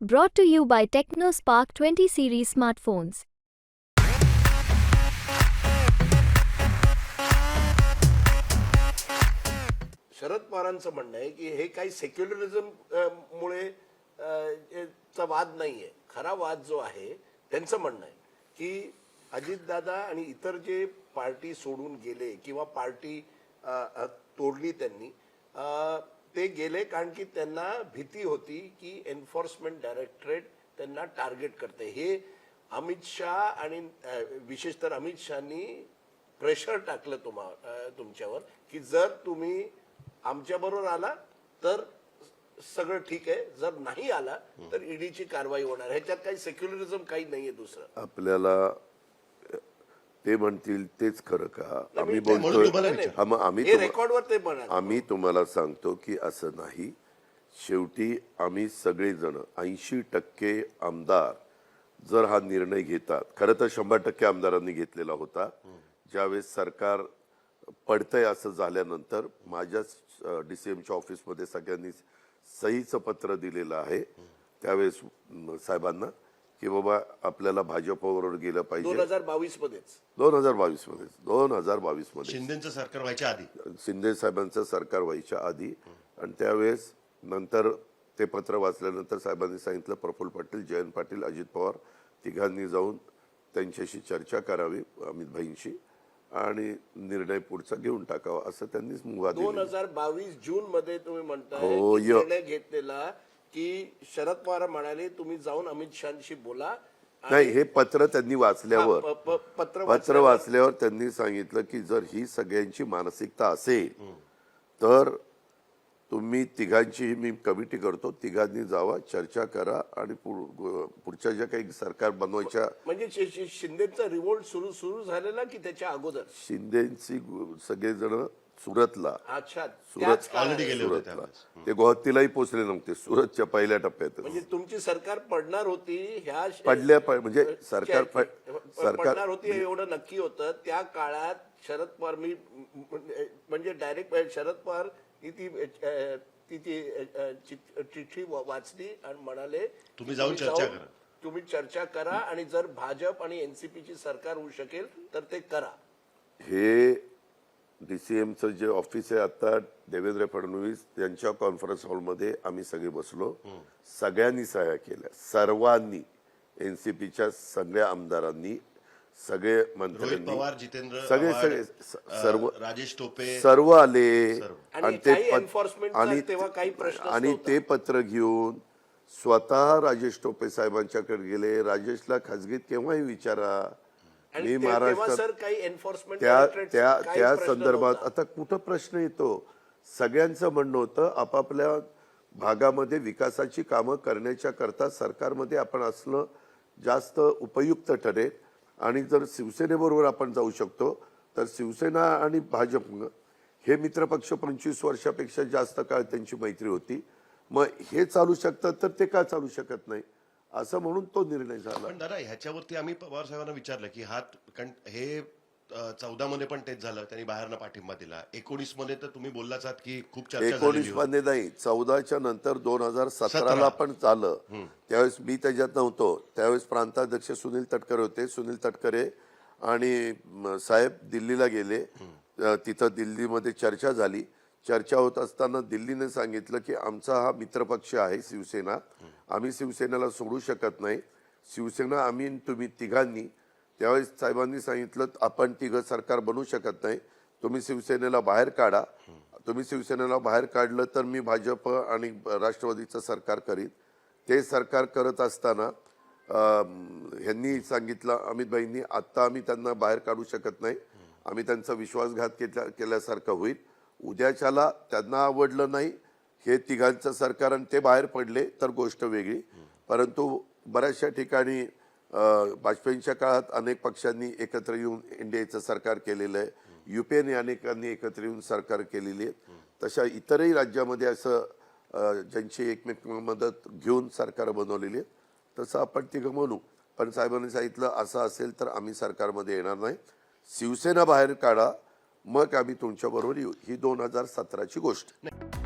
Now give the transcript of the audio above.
Brought to you by TechnoSpark 20 series smartphones. Sharad पवारांचं म्हणणं आहे की हे काही सेक्युलरिझम मुळे चा वाद नाही आहे खरा वाद जो आहे त्यांचं म्हणणं आहे की अजितदादा आणि इतर जे पार्टी सोडून गेले किंवा पार्टी तोडली त्यांनी ते गेले कारण की त्यांना भीती होती की एन्फोर्समेंट डायरेक्टरेट त्यांना टार्गेट करते. हे अमित शहा आणि विशेष तर अमित शहानी प्रेशर टाकलं तुम्हा तुमच्यावर की जर तुम्ही आमच्या बरोबर आला तर सगळं ठीक आहे. जर नाही आला तर ईडीची कारवाई होणार. ह्याच्यात काही सेक्युलरिझम काही नाहीये दुसरं. आपल्याला ते म्हणतील तेच खरं का? आम्ही बोलतोय. आम्ही आम्ही तुम्हाला सांगतो की असं नाही. शेवटी आम्ही सगळेजण ऐंशी टक्के आमदार जर हा निर्णय घेतात खरं तर शंभर टक्के आमदारांनी घेतलेला होता. ज्यावेळेस सरकार पडतंय असं झाल्यानंतर माझ्याच डीसीएमच्या ऑफिसमध्ये सगळ्यांनी सहीचं पत्र दिलेलं आहे. त्यावेळेस साहेबांना की बाबा आपल्याला भाजपबरोबर गेलं दोन पाहिजे हजार बावीस मध्येच दोन हजार बावीसमध्ये दोन हजार बावीसमध्ये शिंदेचं सरकार व्हायच्या आधी. शिंदे साहेबांचं सरकार व्हायच्या आधी. आणि त्यावेळेस नंतर ते पत्र वाचल्यानंतर साहेबांनी सांगितलं प्रफुल्ल पाटील जयंत पाटील अजित पवार तिघांनी जाऊन त्यांच्याशी चर्चा करावी अमित भाईंशी आणि निर्णय पुढचा घेऊन टाकावा असं त्यांनीच मुभा दोन दिली हजार बावीस जून मध्ये तुम्ही म्हणताय हो, की य- निर्णय घेतलेला की शरद पवार म्हणाले तुम्ही जाऊन अमित शहाशी बोला. नाही हे पत्र त्यांनी वाचल्यावर. पत्र वाचल्यावर- त्यांनी सांगितलं की जर ही सगळ्यांची मानसिकता असेल तर तुम्ही तिघांचीही मी कमिटी करतो. तिघांनी जावा चर्चा करा आणि पुढ- पुढच्या ज्या काही सरकार बनवायच्या म्हणजे शिंदेचा रिवोल्ट सुरू सुरू झालेला की त्याच्या अगोदर? शिंदेची सगळेजण सुरतला. अच्छा सुरत त्याच काळात. ऑलरेडी गेले होते सुरतला. त्यावेळेस. ते गुवाहाटीलाही पोहोचले नव्हते सुरतच्या पहिल्या टप्प्यात म्हणजे तुमची सरकार पडणार होती ह्या श- पडल्या प- म्हणजे सरकार प- सरकार पडणार होती हे एवढं नक्की होतं. त्या काळात शरद पवार मी म्हणजे डायरेक्ट शरद पवार ती अ, ती ती अ, चिठ- चिठ्ठी वा- वाचली आणि म्हणाले तुम्ही जाऊन चर्चा जाऊन- करा. तुम्ही चर्चा करा आणि जर भाजप आणि एनसीपीची सरकार होऊ शकेल तर ते करा. हे डीसीएमचं जे ऑफिस आहे आता देवेंद्र फडणवीस यांच्या कॉन्फरन्स हॉलमध्ये आम्ही सगळे बसलो. सगळ्यांनी सह्या केल्या. सर्वांनी एनसीपीच्या सगळ्या आमदारांनी सगळे जितेंद्र सगळे सगळे स- सर्व राजेश टोपे सर्व आले. आणि ते आणि तेव्हा काही प्रश्नच आणि. ते पत्र घेऊन स्वतः राजेश टोपे साहेबांच्याकडे गेले. राजेशला खाजगीत केव्हाही विचारा. मी महाराष्ट्रात सर काही एन्फोर्समेंट त्या त्या त्या संदर्भात आता कुठं प्रश्न येतो? सगळ्यांचं म्हणणं होतं आपापल्या भागामध्ये विकासाची कामं करण्याच्या करता सरकारमध्ये आपण असणं जास्त उपयुक्त ठरेल. आणि जर शिवसेनेबरोबर आपण जाऊ शकतो तर शिवसेना आणि भाजप हे मित्रपक्ष पंचवीस वर्षापेक्षा जास्त काळ त्यांची मैत्री होती. मग हे चालू शकतात तर ते का चालू शकत नाही? असं म्हणून तो निर्णय झाला. पण दादा ह्याच्यावरती आम्ही पवार साहेबांना विचारलं की हा कारण हे चौदा मध्ये पण तेच झालं त्यांनी बाहेरनं पाठिंबा दिला. एकोणीसमध्ये तर तुम्ही बोललाच आहात की खूप एकोणीस. मध्ये नाही चौदाच्या नंतर दोन हजार सतराला सतरा. पण झालं. त्यावेळेस मी त्याच्यात नव्हतो. त्यावेळेस प्रांताध्यक्ष सुनील तटकरे होते सुनील तटकरे आणि साहेब दिल्लीला गेले. तिथं दिल्लीमध्ये चर्चा झाली. चर्चा होत असताना दिल्लीने सांगितलं की आमचा हा मित्रपक्ष आहे शिवसेना. आम्ही शिवसेनेला सोडू शकत नाही. शिवसेना आम्ही तुम्ही तिघांनी. त्यावेळेस साहेबांनी सांगितलं आपण तिघं सरकार बनवू शकत नाही. तुम्ही शिवसेनेला बाहेर काढा. तुम्ही शिवसेनेला बाहेर काढलं तर मी भाजप आणि राष्ट्रवादीचं सरकार करीन. ते सरकार करत असताना ह्यांनी सांगितलं अमितभाईंनी आत्ता आम्ही त्यांना बाहेर काढू शकत नाही. आम्ही त्यांचा विश्वासघात केल्या केल्यासारखं होईल. उद्याच्याला त्यांना आवडलं नाही हे तिघांचं सरकार आणि ते बाहेर पडले तर गोष्ट वेगळी. परंतु बऱ्याचशा ठिकाणी वाजपेयींच्या काळात अनेक पक्षांनी एकत्र येऊन एनडीएचं सरकार केलेलं आहे. युपीएने अनेकांनी एकत्र येऊन सरकार केलेली आहेत. तशा इतरही राज्यामध्ये असं ज्यांची एकमेक मदत घेऊन सरकार बनवलेली आहेत तसं आपण तिघं म्हणू. पण साहेबांनी सांगितलं असं असेल तर आम्ही सरकारमध्ये येणार नाही. शिवसेना बाहेर काढा मग आम्ही तुमच्याबरोबर येऊ ही दोन हजार सतराची गोष्ट नाही.